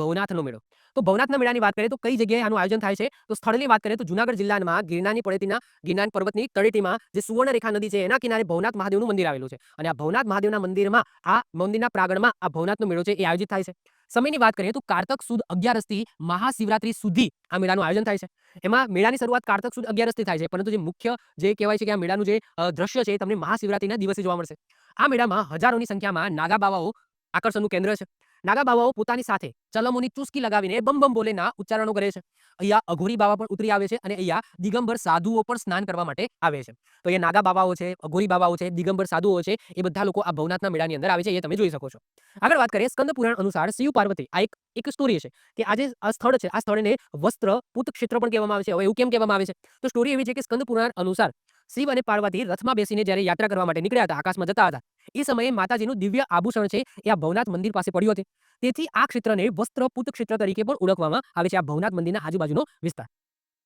ભવનાથનો મેળો. તો ભવનાથના મેળાની વાત કરીએ તો કઈ જગ્યાએ આનું આયોજન થાય છે? તો સ્થળની વાત કરીએ તો જુનાગઢ જિલ્લામાં ગિરનારની પડેતીના, ગિરનાર પર્વતની તળેટીમાં જે સુવર્ણરેખા નદી છે, એના કિનારે ભવનાથ મહાદેવનું મંદિર આવેલું છે. અને આ ભવનાથ મહાદેવના મંદિરમાં, આ મંદિરના પ્રાંગણમાં આ ભવનાથનો મેળો છે એ આયોજિત થાય છે. સમયની વાત કરીએ તો કારતક સુદ અગિયારસથી મહાશિવરાત્રી સુધી આ મેળાનું આયોજન થાય છે. એમાં મેળાની શરૂઆત કારતક સુદ અગિયારસથી થાય છે. પરંતુ જે મુખ્ય જે કહેવાય છે કે આ મેળાનું જે દ્રશ્ય છે તમને મહાશિવરાત્રીના દિવસે જોવા મળશે. આ મેળામાં હજારોની સંખ્યામાં નાગા બાવાઓ આકર્ષણનું કેન્દ્ર છે. નાગા બાવાઓ પોતાની સાથે ચલમોની ચુસ્કી લગાવીને બમ બમ બોલેના ઉચ્ચારણો કરે છે. અહીંયા અઘોરી બાવા પણ ઉતરી આવે છે અને અહીંયા દિગંબર સાધુઓ પણ સ્નાન કરવા માટે આવે છે. તો અહીંયા નાગા બાવાઓ છે, અઘોરી બાવાઓ છે, દિગંબર સાધુઓ છે, એ બધા લોકો આ ભવનાથના મેળાની અંદર આવે છે, એ તમે જોઈ શકો છો. આગળ વાત કરીએ સ્કંદ પુરાણ અનુસાર શિવ પાર્વતી, આ એક એક સ્ટોરી છે કે આ જે આ સ્થળ છે, આ સ્થળને વસ્ત્ર પુત ક્ષેત્ર પણ કહેવામાં આવે છે. હવે એવું કેમ કહેવામાં આવે છે? તો સ્ટોરી એવી છે કે સ્કંદ પુરાણ અનુસાર શિવ અને પાર્વતી રથમાં બેસીને જ્યારે યાત્રા કરવા માટે નીકળ્યા હતા, આકાશમાં જતા હતા. એ સમયે માતાજીનું દિવ્ય આભૂષણ છે એ આ ભવનાથ મંદિર પાસે પડ્યું હતું. તેથી આ ક્ષેત્રને વસ્ત્ર પુત ક્ષેત્ર તરીકે પણ ઓળખવામાં આવે છે, આ ભવનાથ મંદિરના આજુબાજુનો વિસ્તાર.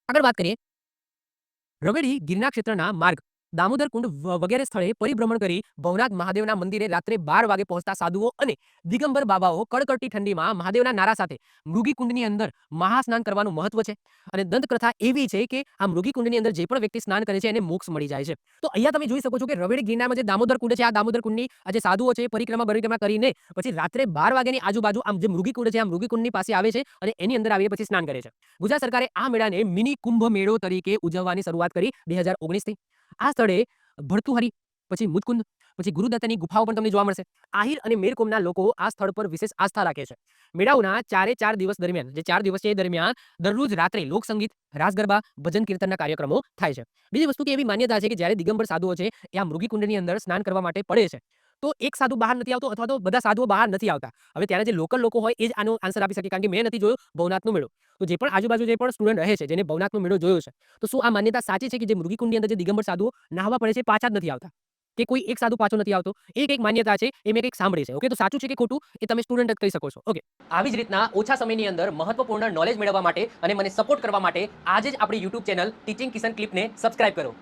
આગળ વાત કરીએ. રવેડી ગિરનાર ક્ષેત્રના માર્ગ. દામોદર કુંડ વગેરે સ્થળે પરિભ્રમણ કરી ભવનાથ મહાદેવના મંદિરે રાત્રે બાર વાગે પહોંચતા સાધુઓ અને દિગંબર બાબાઓ કડકડતી ઠંડીમાં મહાદેવના નારા સાથે મૃગીકુંડની અંદર મહાસ્નાન કરવાનું મહત્વ છે. અને દંતકથા એવી છે કે આ મૃગીકુંડની અંદર જે પણ વ્યક્તિ સ્નાન કરે છે એને મોક્ષ મળી જાય છે. તો અહીંયા તમે જોઈ શકો છો કે રવેડી ગિરનારમાં જે દામોદર કુંડ છે, આ દામોદર કુંડની આ જે સાધુઓ છે પરિક્રમા પરિક્રમા કરીને પછી રાત્રે બાર વાગ્યાની આજુબાજુ આમ જે મૃગી કુંડ છે, આ મૃગીકુંડની પાસે આવે છે અને એની અંદર આવી પછી સ્નાન કરે છે. ગુજરાત સરકારે આ મેળાને મિની કુંભ મેળો તરીકે ઉજવવાની શરૂઆત કરી બે હજાર ઓગણીસથી. આ સ્થળે ભરતુહરી પછી મુદકુંદ, પછી ગુરુદત્તની ગુફાઓ પણ તમને જોવા મળશે. આહિર અને મેરકોમના લોકો આ સ્થળ પર વિશેષ આસ્થા રાખે છે. મેળાઓના ચારે ચાર દિવસ દરમિયાન, જે ચાર દિવસ છે એ દરમિયાન દરરોજ રાત્રે લોકસંગીત રાસ ગરબા ભજન કીર્તનના કાર્યક્રમો થાય છે. બીજી વસ્તુ કે એવી માન્યતા છે કે જ્યારે દિગંબર સાધુઓ છે એ આ મૃગીકુંડની અંદર સ્નાન કરવા માટે પડે છે. તો એક સાધુ બહાર નથી આવતો અથવા તો બધા સાધુઓ બહાર નથી આવતા. હવે ત્યારે જે લોકલ લોકો હોય એ જ આનો આન્સર આપી શકે કારણ કે મેં નથી જોયો ભવનાથનો મેળો. તો જે પણ આજુબાજુ જે પણ સ્ટુડન્ટ રહે છે, જેને ભવનાથનો મેળો જોયો છે, તો શું આ માન્યતા સાચી છે કે જે મૃગીકુંડની અંદર જે દિગંબર સાધુઓ નાહવા પડે છે પાછા જ નથી આવતા? કે કોઈ એક સાધુ પાછો નથી આવતો? એ એક માન્યતા છે, એ મેં કંઈક સાંભળી છે. ઓકે તો સાચું છે કે ખોટું? એ તમે સ્ટુડન્ટ જ કહી શકો છો. ઓકે આવી જ રીતના ઓછા સમયની અંદર મહત્વપૂર્ણ નોલેજ મેળવવા માટે અને મને સપોર્ટ કરવા માટે આજે જ આપણી યુટ્યુબ ચેનલ ટીચિંગ કિશન ક્લિપને સબસ્ક્રાઇબ કરો.